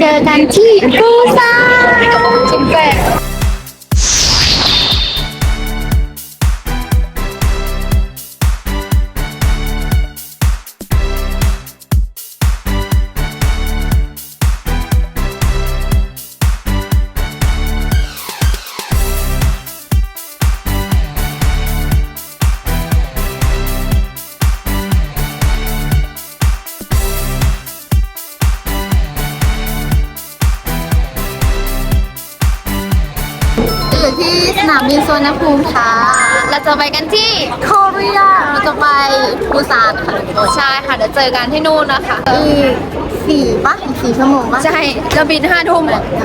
เจอกันที่ปูซาน บินสุวรรณภูมิค่ะ เราจะไปกันที่โคเรียเราจะไปปูซานค่ะโอ้ใช่ค่ะ เดี๋ยวเจอกันที่นู่นนะคะ อีกสี่ปะอีกสี่ชั่วโมงปะใช่เราบินห้าทุ่ม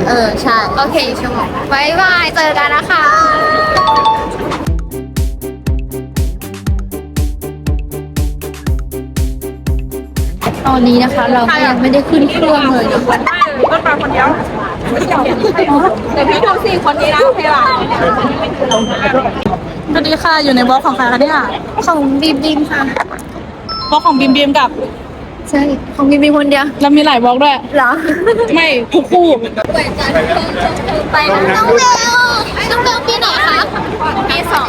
เออ ใช่ โอเคอีกชั่วโมงบายบาย เจอกันนะคะตอนนี้นะคะ เราก็ยังไม่ได้ขึ้นเครื่องเลยนะคะต้นมาคนเดียว เดี๋ยวพี่ทำสี่คนนี้นะโอเคป่ะสวัสดีค่ะอยู่ในบล็อกของใครคะเนี่ยของบีมบีมค่ะบล็อกของบีมบีมกับ ใช่ ของบีมบีมคนเดียวแล้วมีหลายบล็อกด้วยเหรอ ไม่ทุกคู่ไปน้องเบลน้องเบลปีไหนคะปีสอง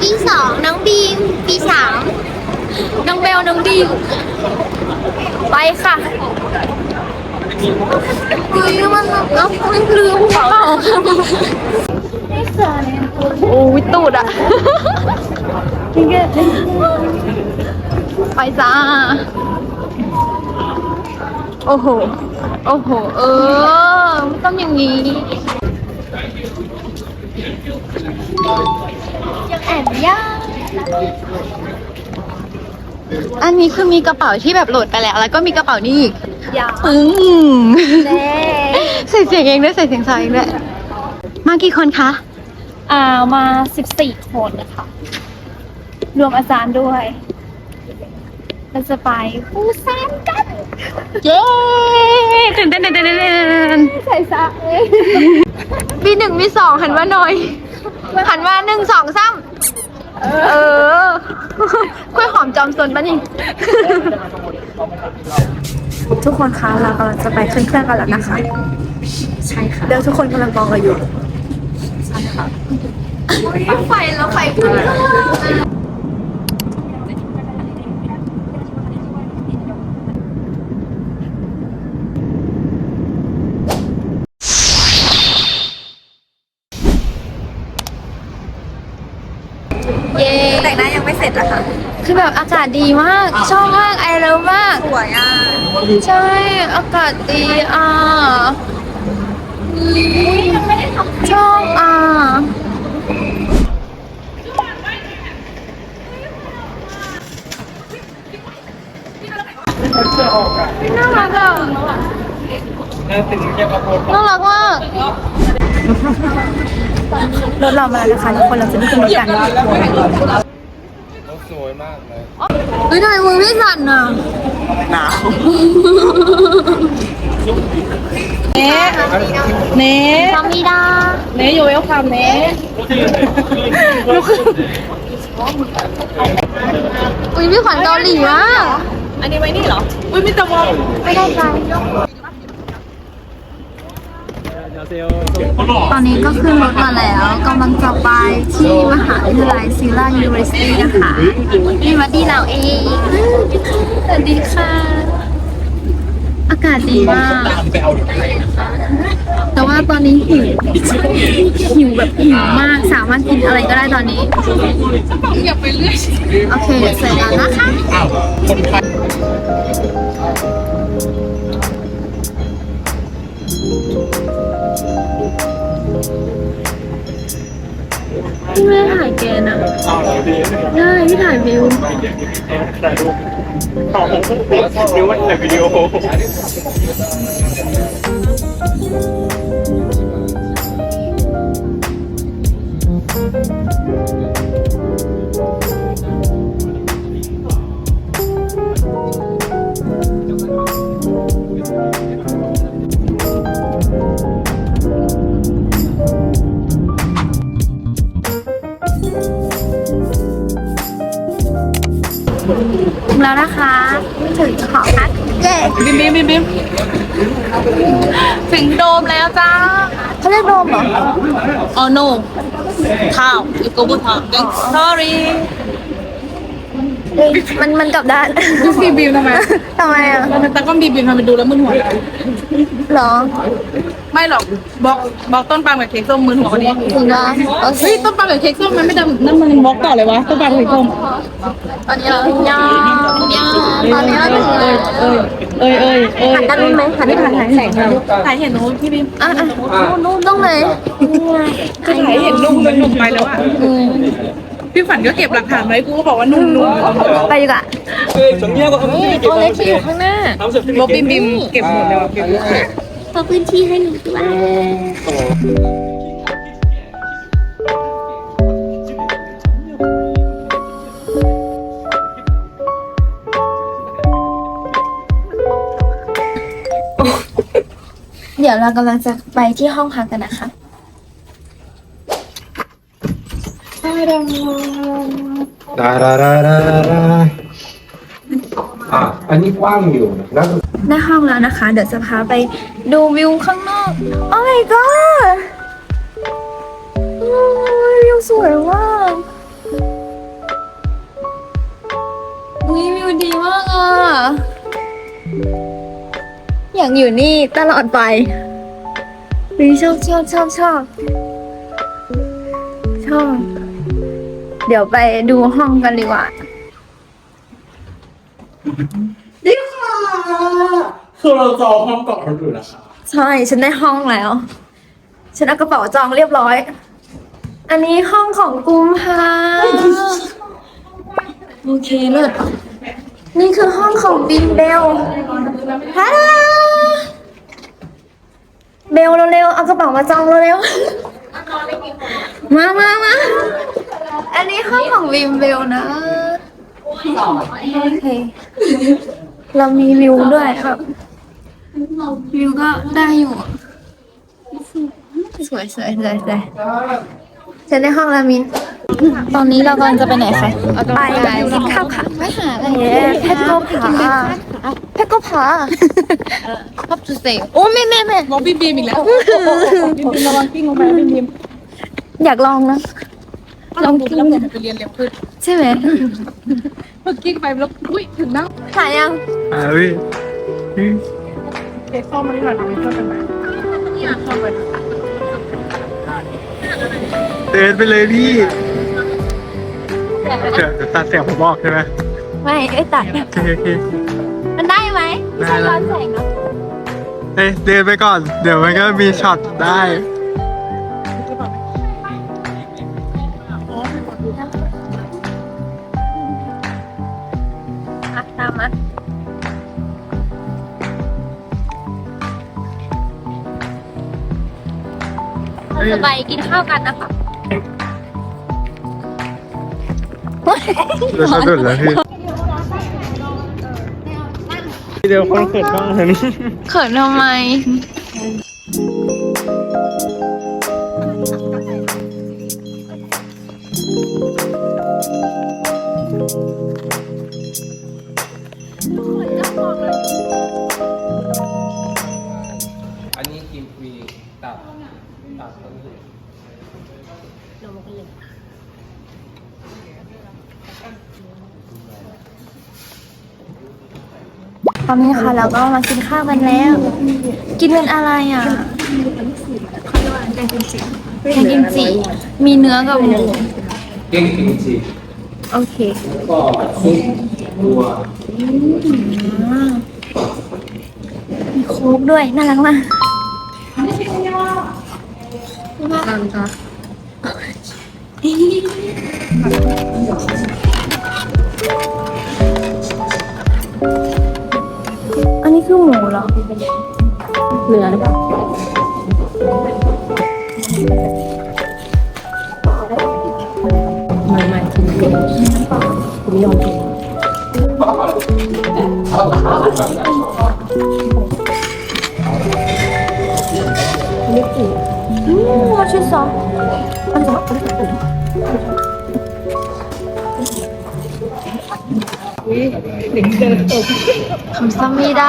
ปีสองน้องบีมปีสามน้องเบลน้องบีมไปค่ะ ลืมมันแล้วมันลืมเปล่าโอ้ยตูดอะไปจ้า โอ้โห โอ้โห เออมันต้องอย่างนี้ยังแอบยากอันนี้คือมีกระเป๋าที่แบบโหลดไปแล้ว แล้วก็มีกระเป๋านี่อีก ยาวอืมแน่ใส่เสียงเองด้วยใส่เสียงซอยเองด้วย มากี่คนคะอ่ามาสิบสี่คนนะคะรวมอาจารย์ด้วยเราจะไปปูซานกัน เย้ตื่นเต้นตื่นเต้นตื่นเต้นใส่ซะเอ้ยมีหนึ่งมีสองหันว่าน้อย หันว่าหนึ่งสองสามเออกล้วยหอมจอมซนปะนี่ ทุกคนคะเรากำลังจะไปขึ้นเครื่องกันแล้วนะคะ ใช่ค่ะ เดี๋ยวทุกคนกำลังมองเราอยู่ ใช่ค่ะไฟแล้วไฟขึ้น เย้ แต่งหน้ายังไม่เสร็จอะค่ะ คือแบบอากาศดีมาก ชอบมากไอเลิฟมาก สวยอะ ใช่ อากาศดีอะชอบอะน่ารักอะน่ารักมากรถเรามาแล้วนะคะทุกคนเราจะไม่ขึ้นรถกันเขา สวยมากเลยเฮ้ยทำไมมือพี่สั่นอะหนาวเน่เน่ซามิดาเน่อยู่เวลคัมเน่อุ้ยพี่ขวัญเกาหลีมากอันนี้ไว้นี่เหรอ อุ้ยมีแต่มองไม่ได้ใจ ตอนนี้ก็ขึ้นรถมาแล้วกำลังจะไปที่มหาวิทยาลัยซิลล่ายูนิเวอร์ซิตี้นะคะนี่มาที่เราเองสวัสดีค่ะ อากาศดีมาก แต่ว่าตอนนี้หิวหิวแบบหิวมากสามารถกินอะไรก็ได้ตอนนี้อย่าไปเรื่อยโอเคเสร็จแล้วนะคะ พี่แม่ถ่ายแกนอะได้พี่ถ่ายวิวนึกว่าถ่ายวิดีโอ ถึงแล้วนะคะถึงหอพักเย้บิมบิมบิมบิมถึงโดมแล้วจ้าเขาเรียกโดมเหรอ อ๋อ no ท้าวอยู่กับบุตรท้าว sorry เฮ้ย มันมันกลับด้านบิมบิมทำไมทำไมอะทำไมตากล้องบิมบิมทำไมดูแล้วมึนหัว หรอไม่หรอกบล็อกบล็อกต้นปาล์มกับเค้กส้มมึนหัวพอดีจริงป่ะโอเคเฮ้ยต้นปาล์มกับเค้กส้มมันไม่ดำนั่นมันบล็อกต่อเลยวะต้นปาล์มกับเค้กส้มตอนนี้เราถึงยางยางตอนนี้เราถึงเลยเอ้ยเอ้ยเอ้ยเอ้ยหันด้านนู้นไหมหันด้านไหนแสงถ่ายเห็นหนูพี่บิมอะอะนู้นตรงไหนก็ถ่ายเห็นนุ่มเลยนุ่มไปแล้วอะ พี่ฝันก็เก็บหลักฐานไว้กูก็บอกว่านุ่มนุ่มไปดีกว่าตัวเล็กที่อยู่ข้างหน้าบล็อกบิมบิมเก็บหมดแล้วอะเก็บหมดขอพื้นที่ให้หนูด้วย เดี๋ยวเรากำลังจะไปที่ห้องพักกันนะคะ ดาราราราราอะอันนี้กว้างอยู่นะแล้วได้ห้องแล้วนะคะ เดี๋ยวจะพาไปดูวิวข้างนอก โอ้ my god วิวสวยมากวิวดีมากอะ อยากอยู่นี่ตลอดไปวิชอบชอบชอบชอบชอบ เดี๋ยวไปดูห้องกันดีกว่าคือเราจองห้องก่อนคนอื่นนะคะใช่ฉันได้ห้องแล้ว ฉันเอากระเป๋าจองเรียบร้อย อันนี้ห้องของกุมภาโอเคเลิศนี่คือห้องของบินเบลฮัลโหลเบลเร็วๆเอากระเป๋ามาจองเร็วๆมามามา อันนี้ห้องของบิมเบลนะโอเค เรามีวิวด้วยแบบวิวก็ได้อยู่อะสวยสวยสวยสวยฉันได้ห้องแล้วมิน ตอนนี้เรากำลังจะไปไหนคะไปกินข้าวค่ะไปหาอะไรเพชรก็ผาเพชรก็ผาชอบจุดเสกโอ้แม่แม่แม่บล็อกบิมบิมอีกแล้วบิมบิมระวังกิ้งลงไปนะบิมบิมอยากลองนะ ลองดูแล้วผมไปเรียนเร็วขึ้นใช่ไหมเมื่อกี้ไปแล้วอุ้ยถึงนั่งถ่ายยังอ่าพี่เค้กส้มมันนี่หน่อยทำให้เพื่อนกันไหมนี่อะเข้าไปเดินไปเลยพี่เดี๋ยวเดี๋ยวตัดเสียงผมบอกใช่ไหมไม่ไอ้ตัดโอเคโอเคมันได้ไหมไม่ใช่ย้อนแสงนะเฮ้ยเดินไปก่อน เดี๋ยวมันก็มีช็อตได้ จะไปกินข้าวกันนะคะเดี๋ยวสะดุดแล้วพี่เดี๋ยวคนเกิดบ้างเห็นเขินทำไมอัน ตับต้นตอนนี้ค่ะเราก็มากินข้าวกันแล้ว กินเป็นอะไรอะแกงกิมจิแกงกิมจิมีเนื้อกับหมูเก้งกิมจิโอเคก็ซุปบัวมีโค้กด้วยน่ารักมาก อันนี้คือหมูเหรอเหลือหรือเปล่าไม่ 맛있 어. 앉 아. 감사합니 다.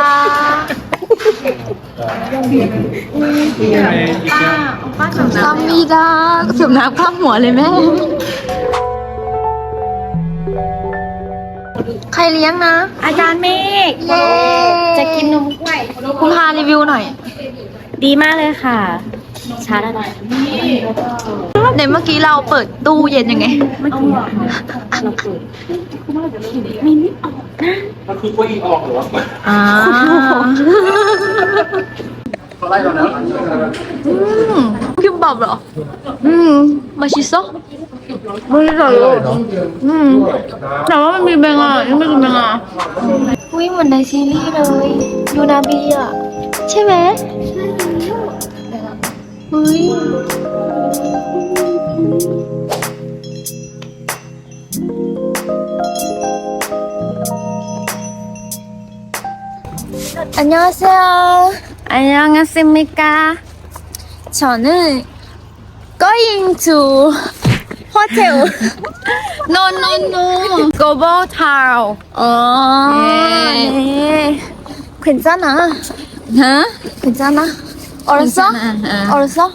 น้,ำข้ามหั.วเลยแม่?ใครเลี้ยงนะ อาจารย์เมฆจะกินนมกล้วยคุณพารีวิวหน่อย ดีมากเลยค่ะ ชาร์จอะไรในเมื่อกี้เราเปิดตู้เย็นยังไงมันคือกล้วยออกเหรออ่าเขาไล่เราแล้วอืมคิมบับเหรอ อืม มาชิโซะไม่ได้เลยอืม แต่ว่ามันมีแบงอะยังไม่กินแบงอะอุ้ยเหมือนในซีรีส์เลยยูนาบีอะ ใช่ไหมเฮ้ย 안녕하세요. 안녕하십니까. 저는 going to hotel. no, no, no. Global Town. 어, 네. 괜찮아. 응? 괜찮아. Orası? Ha. Orası?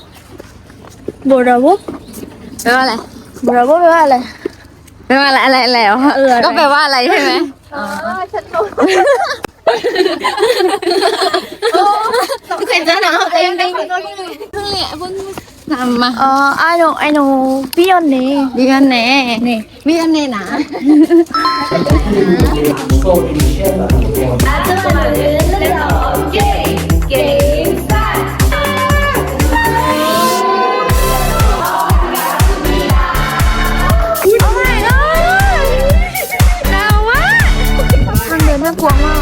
Bravo. แปลว่าอะไร Bravo แปลว่าอะไรแปลว่าอะไรอะไรอะไรเหรอก็แปลว่าอะไรใช่ไหมทุกคนจะหนาวเต็มเต็มเพิ่งเรียนเพิ่งทำมา Ờ, I know, I know. Biết ơn nè. มีอันไหนนี่มีอันไหนหนา Gay, gay. 果吗